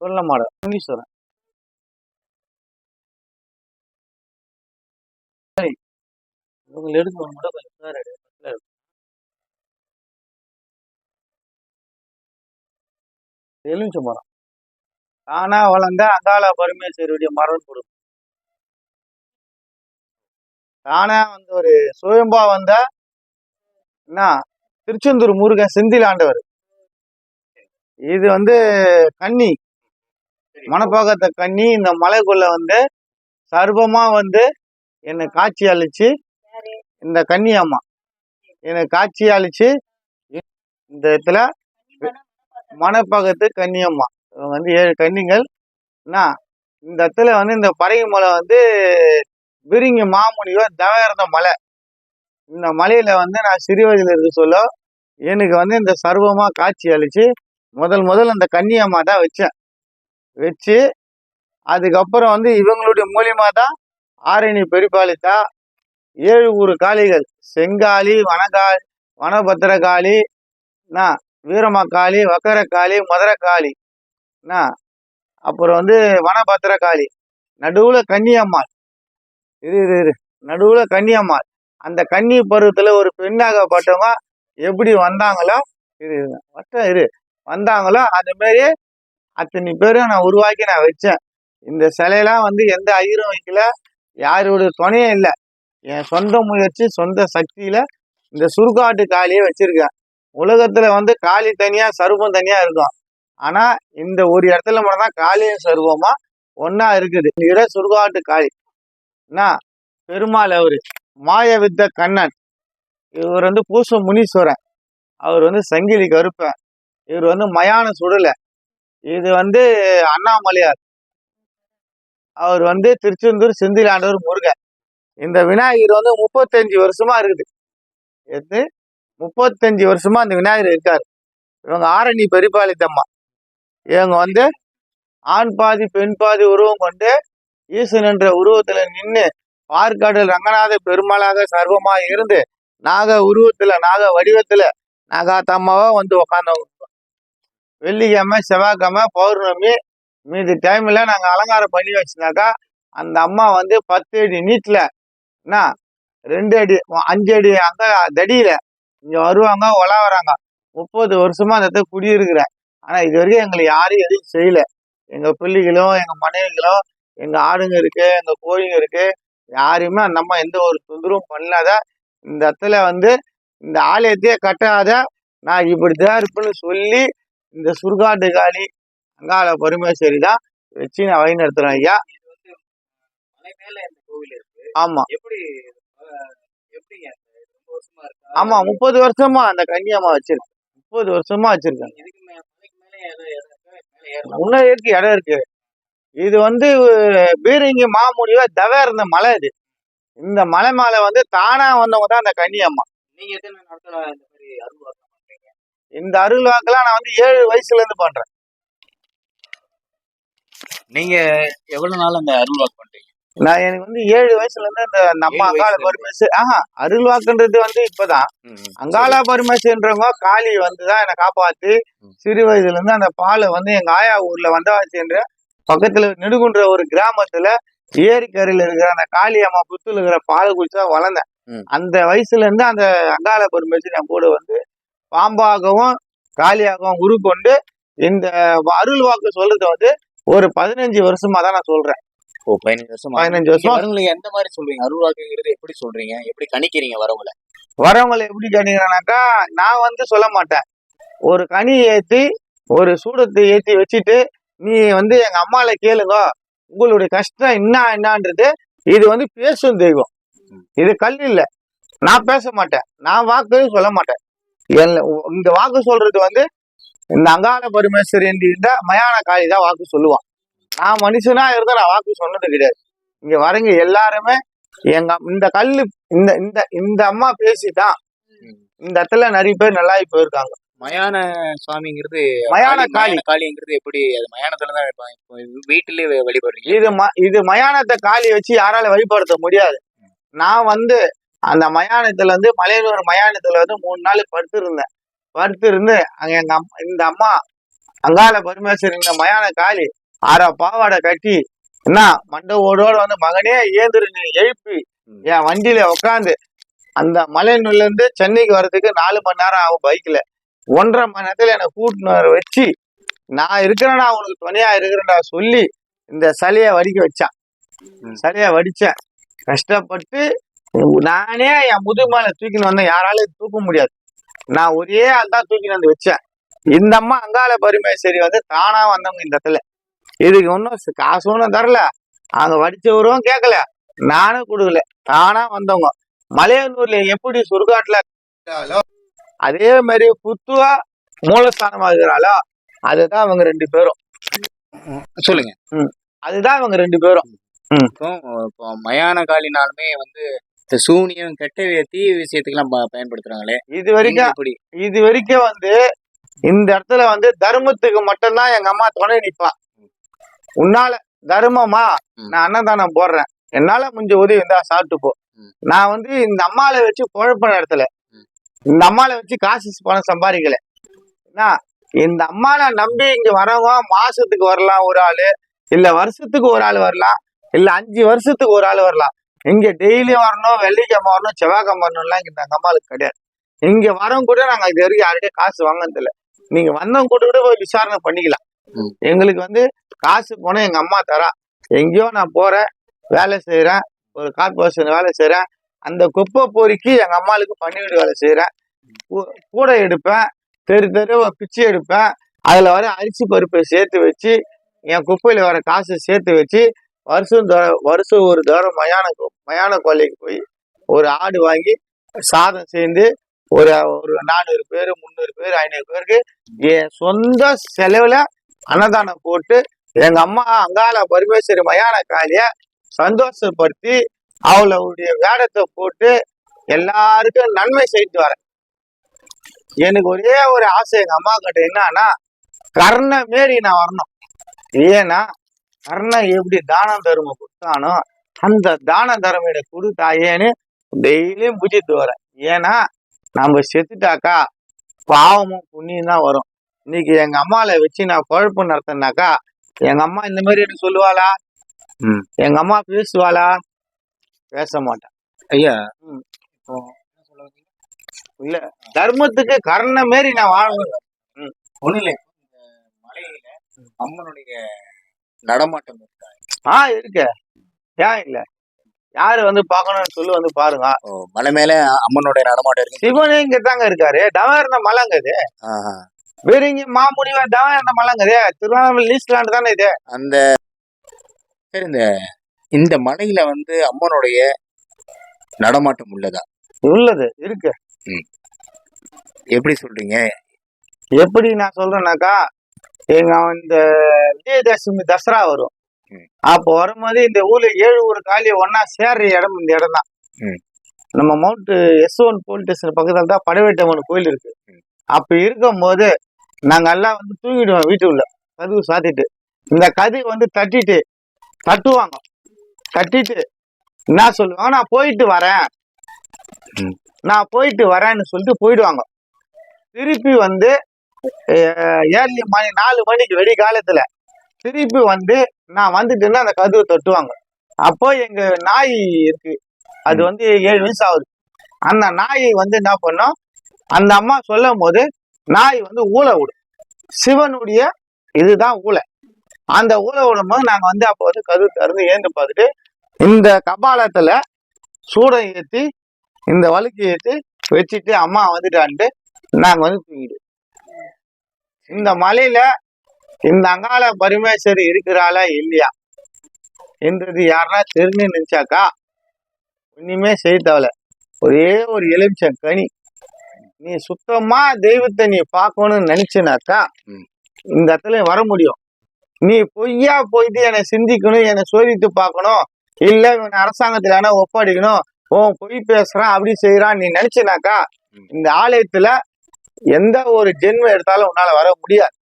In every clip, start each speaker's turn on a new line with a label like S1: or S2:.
S1: சொல்ல மாட்டேன். முனீஸ்வரன் சரி. இவங்களை எடுத்து மட்டும் கொஞ்சம் சார் எடு. பக்கத்துல மரம் தானா வளர்ந்த அங்காள பரமேஸ்வரியுடைய மரம் கொடுக்கும். தானா வந்து ஒரு சுயம்பா வந்த என்ன? திருச்செந்தூர் முருகன் செந்தில் ஆண்டவர். இது வந்து கன்னி. மணப்பாக்கத்தை கன்னி இந்த மலைக்குள்ள வந்து சர்வமா வந்து என்னை காட்சி அளிச்சு இந்த கன்னி அம்மா. என்னை காட்சி அளிச்சு இந்த இடத்துல மணப்பாக்கத்து கன்னியம்மா இவங்க வந்து ஏழு கன்னிகள். இந்த இடத்துல வந்து இந்த பறவை மலை வந்து விரிங்கி மாமுனிவர் தவயிருந்த மலை. இந்த மலையில வந்து நான் சிறு வயதில் இருக்க சொல்ல எனக்கு வந்து இந்த சர்வமா காட்சி அளிச்சு முதல் முதல் அந்த கன்னியம்மா தான் வச்சேன். வச்சு அதுக்கப்புறம் வந்து இவங்களுடைய மூலியமாக தான் ஆரணி பெரிபாலித்தா ஏழு ஊர் காளிகள். செங்காளி வனகாளி வனபத்திரகாளி நான் வீரமக்காளி வக்கரக்காளி மதுரக்காளி என்ன அப்புறம் வந்து வனபத்திரகாளி. நடுவில் கன்னியம்மாள். இரு இரு இரு. நடுவில் கன்னியம்மாள். அந்த கன்னி பருவத்தில் ஒரு பெண்ணாகப்பட்டவங்க எப்படி வந்தாங்களோ இரு இரு, வட்டம் இரு. வந்தாங்களோ அந்த அத்தனை பேரும் நான் உருவாக்கி நான் வச்சேன். இந்த சிலையெல்லாம் வந்து எந்த ஐயரும் வைக்கல. யாரோட துணையும் இல்லை. என் சொந்த முயற்சி சொந்த சக்தியில இந்த சுருக்காட்டு காளியை வச்சிருக்கேன். உலகத்துல வந்து காளி தனியா சருவம் தனியா இருக்கும். ஆனா இந்த ஒரு இடத்துல மட்டும்தான் காளியும் சருவமா ஒன்னா இருக்குது. இட சுருகாட்டு காளி என்ன பெருமாள் அவரு. மாய வித்த கண்ணன். இவர் வந்து பூச முனீஸ்வரன். அவர் வந்து சங்கிலி கருப்பன். இவர் வந்து மயான சுடலை. இது வந்து அண்ணாமலையார். அவர் வந்து திருச்செந்தூர் செந்திலாண்டவர் முருகன். இந்த விநாயகர் வந்து முப்பத்தஞ்சு வருஷமா இருக்குது. எது? முப்பத்தஞ்சு வருஷமா அந்த விநாயகர் இருக்காரு. இவங்க ஆரணி பெரிபாலித்தம்மா இவங்க வந்து ஆண் பாதி பெண் பாதி உருவம் கொண்டு ஈசன் என்ற உருவத்துல நின்று பார்க்காடல் ரங்கநாத பெருமாளாக சர்வமாக இருந்து நாக உருவத்துல நாக வடிவத்துல நாகாத்தம்மாவா வந்து உக்காந்தவங்க. வெள்ளிக்கிழமை செவ்வாய்க்கிழமை பௌர்ணமி மீதி டைமில் நாங்கள் அலங்காரம் பண்ணி வச்சுனாக்கா அந்த அம்மா வந்து பத்து அடி நீட்டில் என்ன ரெண்டு அடி அஞ்சு அடி அங்கே தடியில இங்கே வருவாங்க உலாவறாங்க முப்பது வருஷமாக அந்த இடத்துல குடியிருக்கிறேன் ஆனால் இது வரைக்கும் எங்களை யாரும் எதுவும் செய்யல. எங்கள் பிள்ளைகளும் எங்கள் மனைவிகளும் எங்கள் ஆடுங்க இருக்குது எங்கள் கோழிங்க இருக்குது யாரையுமே அந்த அம்மா எந்த ஒரு தொந்தரவும் பண்ணாத. இந்த இடத்துல வந்து இந்த ஆலயத்தையே கட்டாத நான் இப்படி தான் இருப்பேன்னு சொல்லி இந்த சுடுகாட்டு காளி அங்காள பரமேஸ்வரி தான் வச்சு நான் வழி நடத்துறேன் ஐயா. ஆமா. ஆமா முப்பது வருஷமா அந்த கன்னியம்மா வச்சிருக்கேன் முப்பது வருஷமா வச்சிருக்கேன்
S2: இதுக்கு இடம்
S1: இன்னும் இருக்கு இடம் இருக்கு. இது வந்து பீரங்கி மாமுடிவ தவ இருந்த மலை இது. இந்த மலை மேல வந்து தானா வந்தவங்க தான் அந்த கன்னியம்மா
S2: நீங்க இந்த
S1: அருள் வாக்கெல்லாம் நான் வந்து ஏழு வயசுல இருந்து பண்றேன்.
S2: நீங்க எவ்வளவு நாள் அந்த அருள்வாக்கு பண்றீங்க?
S1: நான் எனக்கு வந்து ஏழு வயசுல இருந்து இந்த நம்ம அங்காள பரமேசு ஆஹா அருள் வாக்குன்றது வந்து இப்பதான். அங்காளா பரமேசுன்றவங்க காளி வந்துதான் என்னை காப்பாத்தி. சிறு வயதுல இருந்து அந்த பாலை வந்து எங்க ஆயா ஊர்ல வந்தவாச்சின்ற பக்கத்துல நெடுகுன்ற ஒரு கிராமத்துல ஏரிக்கரையில இருக்கிற அந்த காளி அம்மா புத்துல இருக்கிற பாலை குடிச்சா வளர்ந்தேன். அந்த வயசுல இருந்து அந்த அங்காள பரமேசு என் கூட வந்து பாம்பாகவும் காளியாகவும் உருக்கொண்டு இந்த அருள் வாக்கு சொல்றது வந்து ஒரு பதினஞ்சு வருஷமா தான் நான் சொல்றேன்.
S2: ஓ பதினஞ்சு வருஷமா?
S1: பதினஞ்சு வருஷமா?
S2: வரவங்களுக்கு எந்த மாதிரி சொல்றீங்க? அருள்வாக்குங்கிறது எப்படி சொல்றீங்க? எப்படி கணிக்கிறீங்க வரவங்கள
S1: வரவங்களை எப்படி கேட்டீங்கன்னாக்கா நான் வந்து சொல்ல மாட்டேன். ஒரு கனி ஏத்தி ஒரு சூடத்தை ஏத்தி வச்சுட்டு நீ வந்து எங்க அம்மால கேளுங்க. உங்களுடைய கஷ்டம் என்ன என்னன்றது இது வந்து பேசும் தெய்வம். இது கல் இல்ல. நான் பேச மாட்டேன். நான் வாக்கு சொல்ல மாட்டேன். இந்த வாக்கு சொல்றது வந்து இந்த அங்காள பரமேஸ்வரி என்கின்ற மயான காளி தான் வாக்கு சொல்லுவான். நான் மனுஷனா இருந்தா நான் வாக்கு சொன்னது கிடையாது. இங்க வரங்க எல்லாருமே எங்க இந்த கல்லு இந்த இந்த இந்த அம்மா பேசிதான் இந்த இடத்துல நிறைய பேர் நல்லா போயிருக்காங்க.
S2: மயான சுவாமிங்கிறது
S1: மயான காளி
S2: காளிங்கிறது எப்படி அது மயானத்துல தான் வீட்டிலேயே வழிபடுறீங்க.
S1: இது இது மயானத்தை காளி வச்சு யாரால வழிபடுத்த முடியாது. நான் வந்து அந்த மயானத்துல வந்து மலையனூர் மயானத்துல வந்து மூணு நாள் படுத்திருந்தேன். படுத்திருந்து அங்க எங்க அம்மா இந்த அம்மா அங்கால பரமேஸ்வரன் இந்த மயான காளி அரை பாவாடை கட்டி என்ன மண்டை ஓடோட வந்து மகனே ஏந்திரு நீ எழுப்பி என் வண்டியில உட்காந்து அந்த மலைநூல்ல இருந்து சென்னைக்கு வர்றதுக்கு நாலு மணி நேரம் ஆகும் பைக்ல. ஒன்றரை மணி நேரத்துல என்னை கூட்டினு வச்சு நான் இருக்கிறேன்னா உனக்கு துணையா இருக்கிறேன்டா சொல்லி இந்த சலையை வடிக்க வச்சான்.
S2: ம்.
S1: சலையை வடிச்சேன். கஷ்டப்பட்டு நானே என் முதுகு மேல தூக்கின்னு வந்தேன். யாராலையும் தூக்க முடியாது. நான் ஒரே ஆள் தான் தூக்கின்னு வந்து வச்சேன். இந்த அம்மா அங்காள பரிமேஸ்வரி வந்து தானா வந்தவங்க இந்த இடத்துல. இதுக்கு ஒன்றும் காசு ஒன்றும் தரல. அங்க வடிச்சவரும் கேட்கல நானும் கொடுக்கல. தானா வந்தவங்க. மலையனூர்ல எப்படி இருக்கிறாளோ, அதே மாதிரி புத்துவா மூலஸ்தானமா இருக்கிறாளோ அதுதான் அவங்க ரெண்டு பேரும்.
S2: சொல்லுங்க.
S1: அதுதான் அவங்க ரெண்டு பேரும்.
S2: இப்போ மயான காலினாலுமே வந்து இந்த சூனியம் கெட்ட வி- தீ விஷயத்துக்கெல்லாம் பயன்படுத்துறாங்களே.
S1: இது வரைக்கும்
S2: இப்படி.
S1: இது வரைக்கும் வந்து இந்த இடத்துல வந்து தர்மத்துக்கு மட்டும்தான் எங்க அம்மா துணை நிப்பா உன்னால தர்மமா. நான் அன்னதானம் போடுறேன். என்னால முடிஞ்ச உதவி இருந்தா சாப்பிட்டு போ. நான் வந்து இந்த அம்மால வச்சு குழப்ப நடத்தல.
S2: ம்.
S1: இந்த அம்மால வச்சு காசு பணம் சம்பாதிக்கல. என்ன இந்த அம்மால நம்பி இங்க வரவங்க மாசத்துக்கு வரலாம் ஒரு ஆளு இல்ல வருஷத்துக்கு ஒரு ஆள் வரலாம் இல்ல அஞ்சு வருஷத்துக்கு ஒரு ஆள் வரலாம். இங்க டெய்லி வரணும் வெள்ளிக்கிழமை வரணும் செவ்வாய்க்கிழமை வரணும்லாம் இங்க இந்த அம்மாளுக்கு கிடையாது. இங்க வரவங்க கூட நாங்க இது வரைக்கும் யார்கிட்டயும் காசு வாங்கினது இல்ல. நீங்க வந்தவங்க கூட கூட போய் விசாரணை பண்ணிக்கலாம். எங்களுக்கு வந்து காசு போனா எங்க அம்மா தரா. எங்கேயோ நான் போறேன் வேலை செய்யறேன் ஒரு கார்பரேஷன் வேலை செய்யறேன் அந்த குப்பை பொறுக்கி எங்க அம்மாளுக்கு பன்னிவீடு வேலை செய்யறேன் கூடை எடுப்பேன் தெரு தெரு பிச்சை எடுப்பேன். அதுல வர அரிசி பருப்பை சேர்த்து வச்சு என் குப்பையில வர காசு சேர்த்து வச்சு வருஷம் தோ- வருஷம் ஒரு தூரம் மயான மயான கொல்லைக்கு போய் ஒரு ஆடு வாங்கி சாதம் சேர்ந்து ஒரு ஒரு நானூறு பேர் முந்நூறு பேர் ஐநூறு பேருக்கு என் சொந்த செலவில் அன்னதானம் போட்டு எங்க அம்மா அங்காள பரமேஸ்வரி மயான காளிய சந்தோஷப்படுத்தி அவளுடைய வேடத்தை போட்டு எல்லாருக்கும் நன்மை செய்து வரேன். எனக்கு ஒரே ஒரு ஆசை எங்க அம்மா கிட்ட என்னன்னா கர்ண மாரி நான் வரணும். ஏன்னா கர்ணன் எப்படி தானம் தர்மம் கொடுத்தானோ அந்த தான எனக்கு கொடுத்தாயேன்னு டெய்லியும் பூஜித்து வரேன் ஏன்னா நம்ம செத்துட்டாக்கா பாவமும் புண்ணியம் தான் வரும். இன்னைக்கு எங்க அம்மால வச்சு நான் குழப்பம் நடத்தினாக்கா எங்க அம்மா இந்த மாதிரி எனக்கு சொல்லுவாளா?
S2: ம்.
S1: எங்க அம்மா பேசுவாளா? பேச மாட்டா.
S2: ஐயா?
S1: இல்ல தர்மத்துக்கு கர்ண மாரி நான் வாழணும்.
S2: ஒண்ணும் இல்லை மலையில அம்மனுடைய நடமாட்டம் இருக்கா?
S1: ஆ இருக்கு. ஏன் இல்ல? யாரு வந்து பார்க்கணும்னு சொல்லி வந்து பாருங்க.
S2: ஓ மலை மேல அம்மனுடைய நடமாட்டம் இருக்கு.
S1: சிவனே இங்க தாங்க இருக்காரு. தவம் இருந்த மலைங்க இது.
S2: ஆஹா.
S1: வேற இங்க மாமுடிவா தவம் இருந்த மலைங்க இது. திருவண்ணாமலை லீஸ்ட் தானே இது.
S2: அந்த சரி இந்த இந்த மலையில வந்து அம்மனுடைய நடமாட்டம் உள்ளதா?
S1: உள்ளது இருக்கு.
S2: எப்படி சொல்றீங்க?
S1: எப்படி நான் சொல்றேன்னாக்கா எங்க இந்த விஜயதசமி தசரா வரும். அப்போ வரும்போது இந்த ஊர்ல ஏழு ஊர் காலி ஒன்னா சேர்ற இடம் இந்த இடம் தான். நம்ம mount S one police station பக்கத்துல தான் படவேட்டம்மன் கோயில் இருக்கு. அப்ப இருக்கும்போது நாங்க எல்லாம் வந்து தூங்கிடுவோம் வீட்டுக்குள்ள. கதவு சாத்திட்டு. இந்த கதவு வந்து தட்டிட்டு தட்டுவாங்க. தட்டிட்டு என்ன சொல்லுவாங்க? நான் போயிட்டு வரேன். நான் போயிட்டு வரேன்னு சொல்லிட்டு போயிடுவாங்க. திருப்பி வந்து ஏர்லி மணி நாலு மணிக்கு வெடி காலத்துல திருப்பி வந்து நான் வந்துட்டேன்னா அந்த கதவை தட்டுவாங்க. அப்போ எங்க நாய் இருக்கு. அது வந்து ஏழு வயசு ஆகுது. அந்த நாய் வந்து என்ன பண்ணும்? அந்த அம்மா சொல்லும் போது நாய் வந்து ஊழ விடும். சிவனுடைய இதுதான் ஊழ அந்த ஊழ விடும் போது நாங்க வந்து அப்போ வந்து கதவு திறந்து ஏந்து பார்த்துட்டு இந்த கபாலத்துல சூடம் ஏத்தி இந்த வழுக்கு ஏத்தி வச்சுட்டு அம்மா வந்துட்டான்ட்டு நாங்க வந்து தூங்கிடுவோம் இந்த மலையில இந்த அங்காள பரமேஸ்வரி இருக்கிறாளா இல்லையா என்றது யாருன்னா தெரிஞ்சு நினைச்சாக்கா ஒண்ணுமே செய்ய தேவையில்ல ஒரே ஒரு எலுமிச்சம் கனி நீ சுத்தமா தெய்வத்தை நீ பார்க்கணும்னு நினைச்சனாக்கா. இந்த இடத்துல வர முடியும் நீ பொய்யா போயிட்டு என்னை சிந்திக்கணும் என்னை சோதித்து பார்க்கணும் இல்ல இவன் அரசாங்கத்துல வேணா ஒப்படைக்கணும் ஓ பொய் பேசுறான் அப்படி செய்யறான் நீ நினைச்சனாக்கா. இந்த ஆலயத்துல எந்த ஒரு ஜென்மம் எடுத்தாலும் உன்னால வர முடியாது.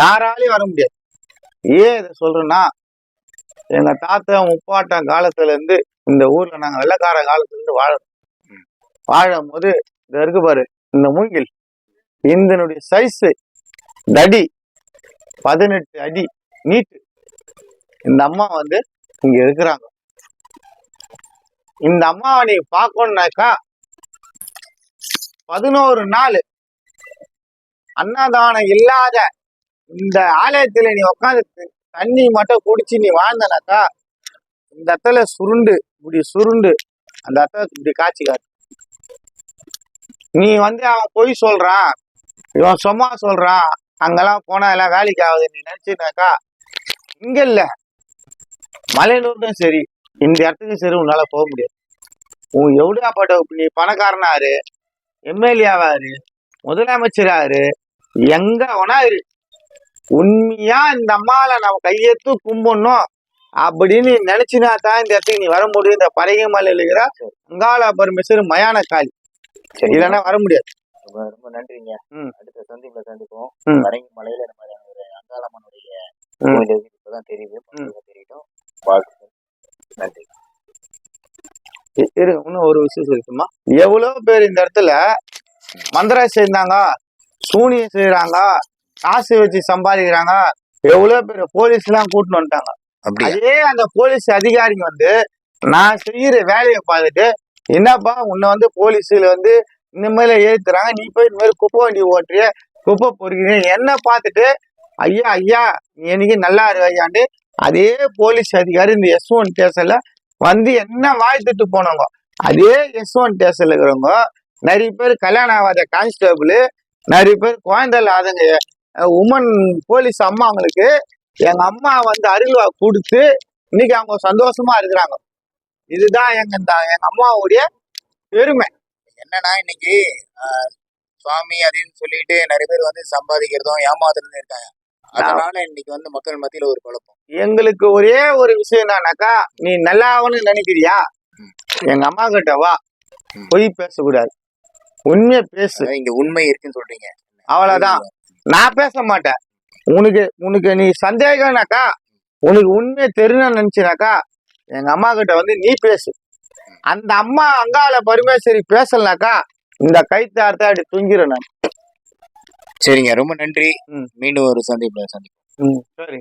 S1: யாராலையும் வர முடியாது. ஏன் இதை சொல்றேன்னா எங்க தாத்தா முப்பாட்டம் காலத்துல இருந்து இந்த ஊர்ல நாங்க வெள்ளக்கார காலத்துல இருந்து வாழறோம் வாழும் போது இந்த இருக்கு பாரு இந்த மூங்கில். இதனுடைய சைஸ் தடி பதினெட்டு அடி நீட்டு. இந்த அம்மா வந்து இங்க இருக்கிறாங்க. இந்த அம்மாவை நீ பார்க்கணும்னாக்கா பதினோரு நாள் அன்னதானம் இல்லாத இந்த ஆலயத்துல நீ உட்காந்து தண்ணி மட்டும் குடிச்சு நீ வாழ்ந்தனாக்கா இந்த இடத்துல சுருண்டு இப்படி சுருண்டு அந்த இடத்துல இப்படி காட்சி காட்டு நீ வந்து அவன் பொய் சொல்றான் இவன் சும்மா சொல்றான் அங்கெல்லாம் போனா எல்லாம் வேலைக்கு ஆகுது நீ நினைச்சுனாக்கா இங்க இல்ல. மலையனூர்டும் சரி இந்த இடத்துக்கும் சரி உன்னால போக முடியாது. உன் எவ்வளோப்பட்ட நீ பணக்காரனாரு எம்எல்ஏவாரு முதலமைச்சராரு எங்க வேணா இரு. உண்மையா இந்த அம்மாவை நம்ம கையெத்து கும்பிடணும் அப்படின்னு நினைச்சினா தான் இந்த இடத்துக்கு நீ வர முடியும். இந்த பறகை மலையில் இருக்கிற அங்காள பரமேஸ்வரர் மயான காளி
S2: சரி.
S1: இல்லைன்னா வர முடியாது.
S2: ரொம்ப நன்றிங்க. அடுத்த சந்திப்புல சந்திப்போம். வடங்கி மலையில இந்த மாதிரியான ஒரு அங்காளம்மனுடைய இருக்கு. இப்பதான் தெரியுது. தெரியட்டும் வாழ்த்துக்கள். நன்றி.
S1: இ- இருங்க இன்னும் ஒரு விஷயம் சொல்லட்டுமா? எவ்வளவு பேர் இந்த இடத்துல மந்திரம் செய்தாங்க சூனியம் செய்யறாங்க காசு வச்சு சம்பாதிக்கிறாங்க. எவ்வளவு பேர் போலீஸ் எல்லாம் கூட்டின்னு வந்துட்டாங்க அதே அந்த போலீஸ் அதிகாரிங்க வந்து நான் செய்யற வேலையை பார்த்துட்டு என்னப்பா உன்னை வந்து போலீஸ்ல வந்து இந்த மாதிரி ஏத்துறாங்க. நீ போய் இந்த மாதிரி குப்பை வண்டி ஓட்டுறிய குப்பை பொறுக்கிறீங்க என்ன பார்த்துட்டு ஐயா ஐயா நீ எனக்கு நல்லா இரு ஐயாண்டு அதே போலீஸ் அதிகாரி இந்த எஸ் ஒன் ஸ்டேஷன்ல வந்து என்ன வாழ்த்துட்டு போனவங்க அதே எஸ் ஒன் ஸ்டேஷன்ல இருக்கிறவங்க நிறைய பேர் கல்யாணம் ஆகாத கான்ஸ்டபிள் நிறைய பேர் குழந்தை இல்லாதவங்க உமன் போலீஸ் அம்மாங்களுக்கு எங்க அம்மா வந்து அருள்வா கொடுத்து இன்னைக்கு அவங்க சந்தோஷமா இருக்கிறாங்க. இதுதான் எங்க இந்த- எங்க அம்மாவுடைய பெருமை.
S2: என்னன்னா இன்னைக்கு சுவாமி அப்படின்னு சொல்லிட்டு நிறைய பேர் வந்து சம்பாதிக்கிறதும் ஏமாத்துறதும் இருக்காங்க. அதனால இன்னைக்கு வந்து மக்கள் மத்தியில ஒரு குழப்பம்.
S1: எங்களுக்கு ஒரே ஒரு விஷயம் என்னன்னாக்கா நீ நல்லாவன்னு நினைக்கிறியா? எங்க அம்மா கிட்ட வா. பொய் பேசக்கூடாது. உண்மையை பேசு.
S2: இங்க உண்மை இருக்குன்னு சொல்றீங்க.
S1: அவ்வளவுதான். நான் பேச மாட்டேன். உனக்கு உனக்கு நீ சந்தேகம்னாக்கா உனக்கு உண்மையை தெரியணும்னு நினைச்சினாக்கா எங்க அம்மா கிட்ட வந்து நீ பேசு. அந்த அம்மா அங்காள பரமேஸ்வரி பேசலனாக்கா இந்த கைத்தார்த்த அப்படி துங்கிரும் நான்.
S2: சரிங்க. ரொம்ப நன்றி. மீண்டும் ஒரு சந்திப்புல சந்திப்போம்.
S1: ம். சரி.